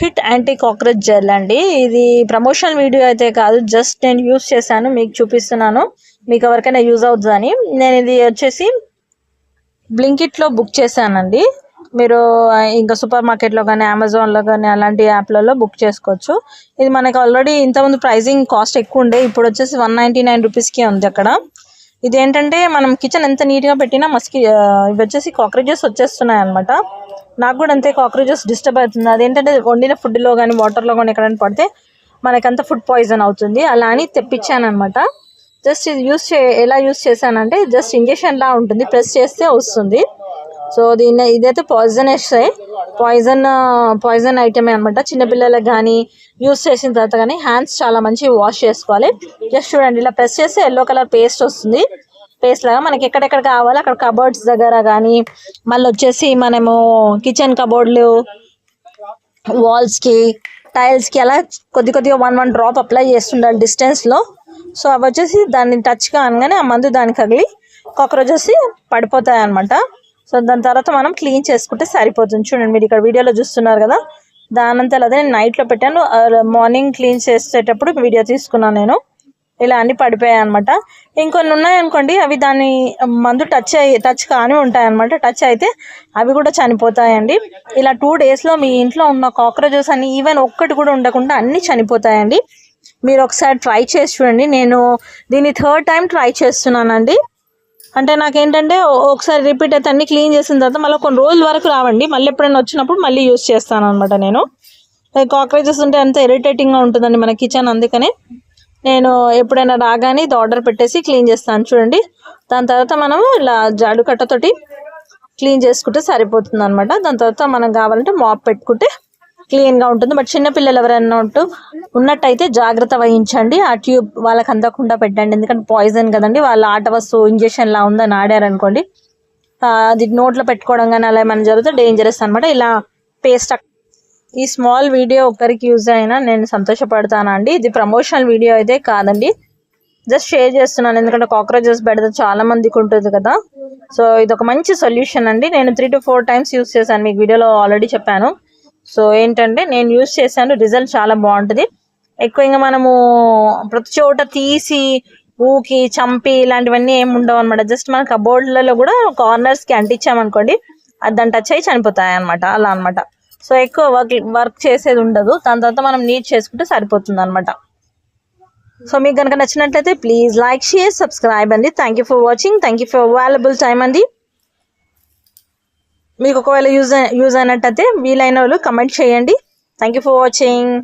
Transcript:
Hit anti cockroach gel అండి. ఇది promotion video అయితే కాదు జస్ట్ నేను యూస్ చేశాను మీకు చూపిస్తున్నాను. మీకు ఎవరికైనా యూజ్ అవుతుందని. నేను ఇది వచ్చేసి బ్లింకిట్లో బుక్ చేశానండి. మీరు ఇంకా సూపర్ మార్కెట్లో కానీ అమెజాన్లో కానీ అలాంటి యాప్లలో బుక్ చేసుకోవచ్చు. ఇది మనకి ఆల్రెడీ ఇంతకుముందు ప్రైజింగ్ కాస్ట్ ఎక్కువ ఉండే ఇప్పుడు వచ్చేసి వన్ నైంటీ నైన్ రూపీస్కి ఉంది అక్కడ. ఇది ఏంటంటే మనం కిచెన్ ఎంత నీట్గా పెట్టినా మస్కి ఇవి వచ్చేసి కాక్రోచెస్ వచ్చేస్తున్నాయి అనమాట నాకు కూడా అంతే కాక్రోచెస్ డిస్టర్బ్ అవుతుంది. అదేంటంటే వండిన ఫుడ్లో కానీ వాటర్లో కానీ ఎక్కడైనా పడితే మనకంత ఫుడ్ పాయిజన్ అవుతుంది. అలా అని తెప్పించానమాట జస్ట్ ఇది యూస్ చే ఎలా యూస్ చేశానంటే జస్ట్ ఇంజెక్షన్లా ఉంటుంది. ప్రెస్ చేస్తే వస్తుంది. సో దీన్ని ఇదైతే పాయిజనస్ పాయిజన్ పాయిజన్ ఐటమే అనమాట చిన్నపిల్లలకు కానీ యూస్ చేసిన తర్వాత కానీ హ్యాండ్స్ చాలా మంచి వాష్ చేసుకోవాలి. జస్ట్ చూడండి ఇలా ప్రెస్ చేస్తే ఎల్లో కలర్ పేస్ట్ వస్తుంది. ప్లేస్ లాగా మనకి ఎక్కడెక్కడ కావాలో అక్కడ కబోర్డ్స్ దగ్గర కానీ మళ్ళీ వచ్చేసి మనము కిచెన్ కబోర్డ్లు వాల్స్కి టైల్స్కి అలా కొద్ది కొద్దిగా వన్ వన్ డ్రాప్ అప్లై చేస్తుండాలి డిస్టెన్స్లో సో అవి వచ్చేసి దాన్ని టచ్ కాగానే ఆ మందు దానికి తగిలి కాక్రోచెస్ పడిపోతాయి అనమాట సో దాని తర్వాత మనం క్లీన్ చేసుకుంటే సరిపోతుంది. చూడండి మీరు ఇక్కడ వీడియోలో చూస్తున్నారు కదా. దానంతా అదే నేను నైట్లో పెట్టాను. మార్నింగ్ క్లీన్ చేసేటప్పుడు వీడియో తీసుకున్నాను నేను. ఇలా అన్ని పడిపోయాయి అనమాట ఇంకొన్ని ఉన్నాయనుకోండి అవి దాని మందు టచ్ అయ్యి టచ్ కాని ఉంటాయి అనమాట టచ్ అయితే అవి కూడా చనిపోతాయండి. ఇలా టూ డేస్లో మీ ఇంట్లో ఉన్న కాక్రోచెస్ అన్ని ఈవెన్ ఒక్కటి కూడా ఉండకుండా అన్నీ చనిపోతాయండి. మీరు ఒకసారి ట్రై చేసి చూడండి. నేను దీన్ని థర్డ్ టైం ట్రై చేస్తున్నానండి. అంటే నాకేంటంటే ఒకసారి రిపీట్ అయితే అన్ని క్లీన్ చేసిన తర్వాత మళ్ళీ కొన్ని రోజుల వరకు రావండి. మళ్ళీ ఎప్పుడైనా వచ్చినప్పుడు మళ్ళీ యూస్ చేస్తాను అనమాట నేను కాక్రోచెస్ ఉంటే అంత ఇరిటేటింగ్గా ఉంటుందండి మన కిచెన్ అందుకనే. నేను ఎప్పుడైనా రాగానే ఇది ఆర్డర్ పెట్టేసి క్లీన్ చేస్తాను. చూడండి. దాని తర్వాత మనం ఇలా జాడు కట్టతోటి క్లీన్ చేసుకుంటే సరిపోతుంది అనమాట దాని తర్వాత మనం కావాలంటే మాప్ పెట్టుకుంటే క్లీన్గా ఉంటుంది. బట్ చిన్నపిల్లలు ఎవరైనా ఉంటూ ఉన్నట్టయితే జాగ్రత్త వహించండి. ఆ ట్యూబ్ వాళ్ళకి అందకుండా పెట్టండి. ఎందుకంటే పాయిజన్ కదండి. వాళ్ళ ఆట వస్తువు ఇంజెక్షన్ లా ఉందని ఆడారనుకోండి. అది నోట్లో పెట్టుకోవడం కానీ అలా ఏమైనా జరిగితే డేంజరస్ అనమాట ఇలా పేస్ట్ ఈ స్మాల్ వీడియో ఒక్కరికి యూజ్ అయినా నేను సంతోషపడతానండి. ఇది ప్రమోషనల్ వీడియో అయితే కాదండి. జస్ట్ షేర్ చేస్తున్నాను. ఎందుకంటే కాక్రోచెస్ పెడితే చాలా మందికి ఉంటుంది కదా. సో ఇది ఒక మంచి సొల్యూషన్ అండి. నేను three to four times use చేశాను. మీకు వీడియోలో ఆల్రెడీ చెప్పాను. సో ఏంటంటే నేను యూస్ చేశాను. రిజల్ట్ చాలా బాగుంటుంది. ఎక్కువ ఇంకా మనము ప్రతి చోట తీసి ఊకి చంపి ఇలాంటివన్నీ ఏమి ఉండవు అనమాట జస్ట్ మన కబోర్డ్లలో కూడా కార్నర్స్కి అంటించామనుకోండి అది దాన్ని టచ్ అయ్యి చనిపోతాయి అనమాట అలా అనమాట సో ఎక్కువ వర్క్ వర్క్ చేసేది ఉండదు. దాని తర్వాత మనం నీట్ చేసుకుంటే సరిపోతుంది అనమాట సో మీకు కనుక నచ్చినట్లయితే ప్లీజ్ లైక్ షేర్ సబ్స్క్రైబ్ అండి. Thank you for watching thank you for available time అండి. మీకు ఒకవేళ యూజ్ యూజ్ అయినట్టయితే వీలైన వాళ్ళు కమెంట్ చేయండి. Thank you for watching